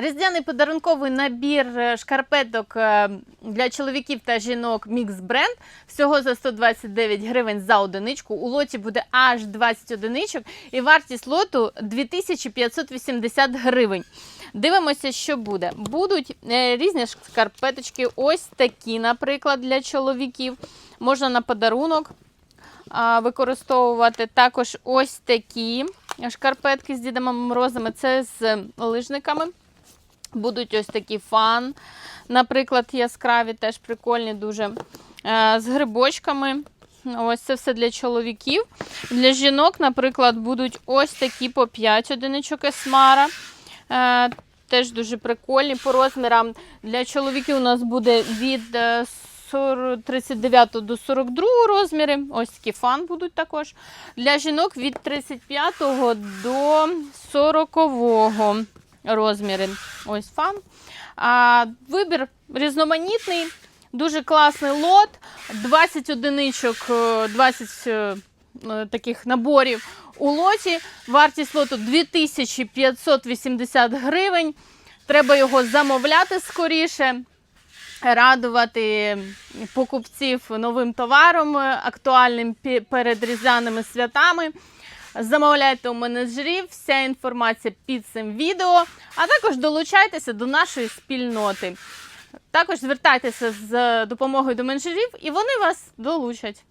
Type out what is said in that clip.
Різдвяний подарунковий набір е, шкарпеток е, для чоловіків та жінок Мікс Бренд всього за 129 гривень за одиничку. У лоті буде аж 20 одиничок і вартість лоту 2580 гривень. Дивимося, що буде. Будуть е, різні шкарпеточки, ось такі, наприклад, для чоловіків. Можна на подарунок використовувати. Також ось такі шкарпетки з Дідами Морозами. Це з лижниками. Будуть ось такі фан, наприклад, яскраві, теж прикольні, дуже е, з грибочками. Ось це все для чоловіків. Для жінок, наприклад, будуть ось такі по 5 одиничок есмара. Е, теж дуже прикольні по розмірам. Для чоловіків у нас буде від е, 40 39 до 42 розміри. Ось такі фан будуть також. Для жінок від 35 до 40 розміри. Ось фан. А, вибір різноманітний, дуже класний лот. 20 одиничок, е, 20 е, е, таких наборів у лоті. Вартість лоту 2580 гривень. Треба його замовляти скоріше. Радувати покупців новим товаром, е, актуальним перед різдвяними святами. Замовляйте у менеджерів, вся інформація під цим відео, а також долучайтеся до нашої спільноти. Також звертайтеся з допомогою до менеджерів, і вони вас долучать.